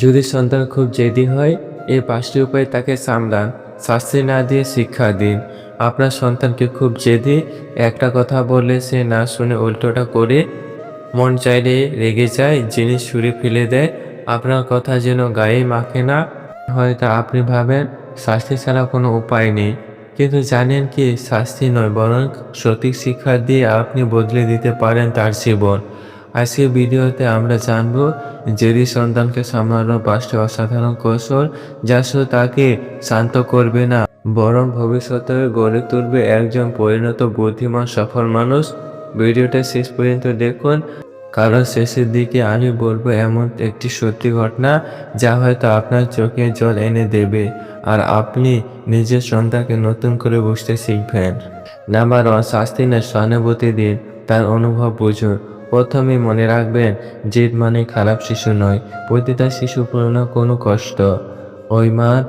যদি সন্তান খুব জেদি হয় এই পাঁচটি উপায় তাকে সামলান। শাস্তি না দিয়ে শিক্ষা দিন। আপনার সন্তানকে খুব জেদি, একটা কথা বললে সে না শুনে উল্টোটা করে মন চাইলে রেগে যায়, জিনিস ছুঁড়ে ফেলে দেয়। আপনার কথা যেন গায়ে মাখে না হয়তো আপনি ভাবেন, শাস্তি ছাড়া কোনো উপায় নেই। কিন্তু জানেন কি, শাস্তি নয়, বরং সঠিক শিক্ষা দিয়ে আপনি বদলে দিতে পারেন তার জীবন। আজকের ভিডিওতে আমরা জানব জেদি সন্তানকে সামলানোর পাঁচটি অসাধারণ কৌশল, যা শুধু তাকে শান্ত করবে না, বরং ভবিষ্যতে গড়ে তুলবে একজন পরিণত, বুদ্ধিমান, সফল মানুষ। ভিডিওটা শেষ পর্যন্ত দেখুন। কারণ শেষের দিকে আমি বলব এমন একটি সত্যি ঘটনা, যা হয়তো আপনার চোখে জল এনে দেবে, আর আপনি নিজের সন্তানকে নতুন করে বুঝতে শিখবেন। নাম্বার ওয়ান, শাস্তি না সহানুভূতি দিন, তার অনুভব বুঝুন। প্রথমে মনে রাখবেন, জেদ মানে খারাপ শিশু নয়, প্রতিটা শিশু পুরনো কোনো কষ্ট। ওই মাঠ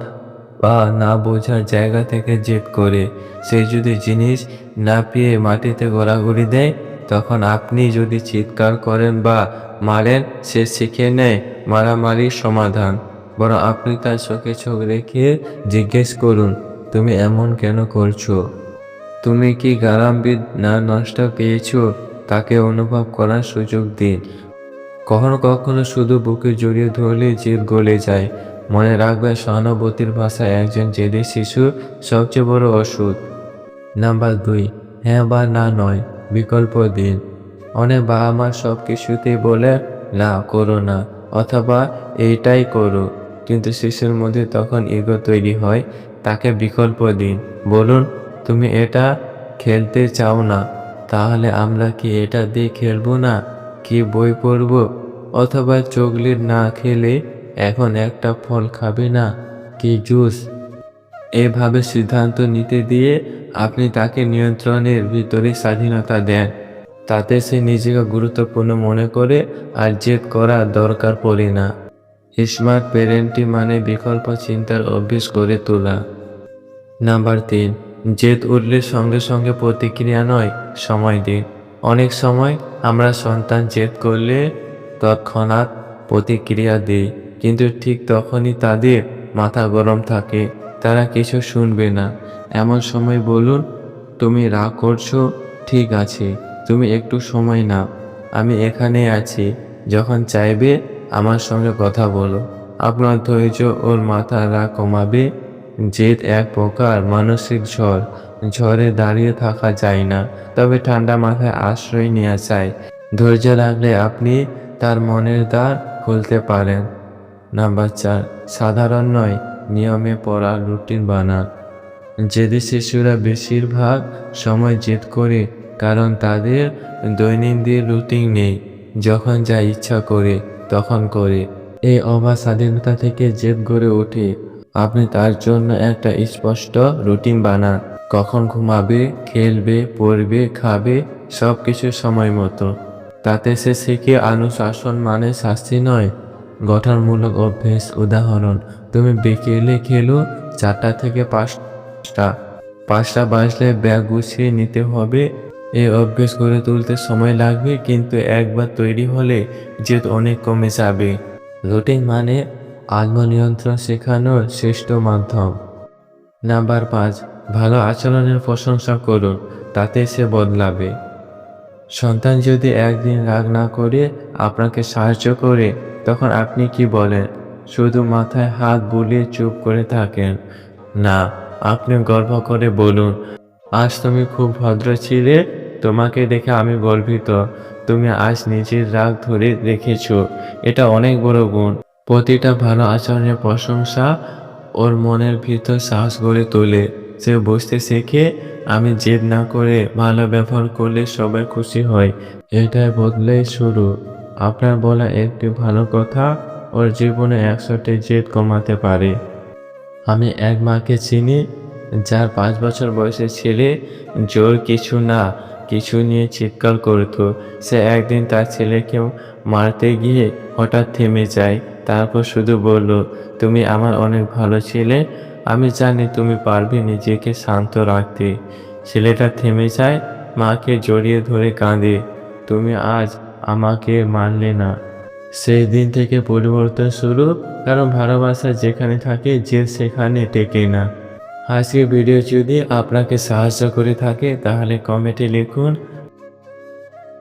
বা না বোঝার জায়গা থেকে জেদ করে। সে যদি জিনিস না পেয়ে মাটিতে ঘোরাঘুরি দেয়, তখন আপনি যদি চিৎকার করেন বা মারেন, সে শিখে নেয় মারামারির সমাধান। বরং আপনি তার চোখে চোখ রেখে জিজ্ঞেস করুন, তুমি এমন কেন করছ? তুমি কি গারামবিদ না নষ্ট পেয়েছ? তাকে অনুভব করার সুযোগ দিন। কখনো কখনো শুধু বুকে জড়িয়ে ধরলে জেদ গলে যায়। মনে রাখবে সহানুভূতির ভাষায় একজন জেদি শিশু সবচেয়ে বড় ওষুধ নাম্বার দুই হ্যাঁ বা না নয়, বিকল্প দিন। অনেক বাবা মা সব কিছুতেই বলে, না, করো না, অথবা এইটাই করো। কিন্তু শিশুর মধ্যে তখন ইগো তৈরি হয়, তাকে বিকল্প দিন। বলুন, তুমি এটা খেলতে চাও না। তাহলে আমরা কি এটা দিয়ে খেলব না? কি বই পড়ব? অথবা চকলেট না খেলে এখন একটা ফল খাবে না? কি জুস? এভাবে সিদ্ধান্ত নিতে দিয়ে আপনি তাকে নিয়ন্ত্রণের ভিতরে স্বাধীনতা দেন। তাতে সে নিজেকে গুরুত্বপূর্ণ মনে করে আর জেদ করা দরকার পড়ে না। স্মার্ট প্যারেন্টিং মানে বিকল্প চিন্তার অভ্যেস করে তোলা। নাম্বার তিন। জেদ উঠলে সঙ্গে সঙ্গে প্রতিক্রিয়া নয়, সময় দিন। অনেক সময় আমরা সন্তান জেদ করলে তৎক্ষণাৎ প্রতিক্রিয়া দিই, কিন্তু ঠিক তখনই তাদের মাথা গরম থাকে, তারা কিছু শুনবে না। এমন সময় বলুন, তুমি রাগ করছ? ঠিক আছে, তুমি একটু সময় নাও। আমি এখানে আছি, যখন চাইবে আমার সঙ্গে কথা বলো। আপনার ধৈর্য ওর মাথা রাগ কমাবে জেদ এক প্রকার, মানসিক ঝড়। ঝড়ে দাঁড়িয়ে থাকা যায় না, তবে ঠান্ডা মাথায় আশ্রয় নেওয়া চাই। ধৈর্য রাখলে আপনি তার মনের দ্বার খুলতে পারেন। নাম্বার চার, সাধারণ নয়, নিয়মে পড়ার রুটিন বানান। জেদি শিশুরা বেশিরভাগ সময় জেদ করে, কারণ তাদের দৈনন্দিন রুটিন নেই, যখন যা ইচ্ছা করে, তখন করে। এই অবাধ স্বাধীনতা থেকে জেদ গড়ে ওঠে। আপনি তার জন্য একটা স্পষ্ট রুটিন বানান। কখন ঘুমাবে, খেলবে, পড়বে, খাবে সব কিছু সময় মতো। তাতে সে শিখে অনুশাসন মানে শাস্তি নয়। গঠনমূলক অভ্যেস, উদাহরণ। তুমি বিকেলে খেলো চারটা থেকে পাঁচটা। পাঁচটা বাজলে ব্যাগ গুছিয়ে নিতে হবে। এই অভ্যেস গড়ে তুলতে সময় লাগবে, কিন্তু একবার তৈরি হলে জেদ অনেক কমে যাবে। রুটিন মানে আত্মনিয়ন্ত্রণ শেখানোর শ্রেষ্ঠ মাধ্যম। নাম্বার পাঁচ, ভালো আচরণের প্রশংসা করুন, তাতে সে বদলাবে। সন্তান যদি একদিন রাগ না করে আপনাকে সাহায্য করে, তখন আপনি কি বলেন? শুধু মাথায় হাত বুলিয়ে চুপ করে থাকেন। না, আপনি গর্ব করে বলুন, আজ তুমি খুব ভদ্র ছিলে, তোমাকে দেখে আমি গর্বিত। তুমি আজ নিজের রাগ ধরে রেখেছ। এটা অনেক বড় গুণ। প্রতিটা ভালো আচরণের প্রশংসা ওর মনের ভিতর সাহস গড়ে তোলে। সে বুঝতে শেখে, আমি জেদ না করে ভালো ব্যবহার করলে সবাই খুশি হয়। এটাই বদলে শুরু। আপনার বলা একটি ভালো কথা, ওর জীবনে একশোটি জেদ কমাতে পারে। আমি এক মাকে চিনি, যার পাঁচ বছর বয়সের ছেলে জোর কিছু না, কিছু নিয়ে চিৎকার করতো। সে একদিন তার ছেলেকেও মারতে গিয়ে হঠাৎ থেমে যায়। তারপর শুধু বলল, তুমি আমার অনেক ভালো ছেলে। আমি জানি তুমি পারবে নিজেকে শান্ত রাখতে। ছেলেটা থেমে যায়, মাকে জড়িয়ে ধরে কাঁদে। তুমি আজ আমাকে মানলে না। সেই দিন থেকে পরিবর্তন শুরু। কারণ ভালোবাসা যেখানে থাকে, যে সেখানে টেকে না। আজকের ভিডিও যদি আপনাকে সাহায্য করে থাকে, তাহলে কমেন্টে লিখুন।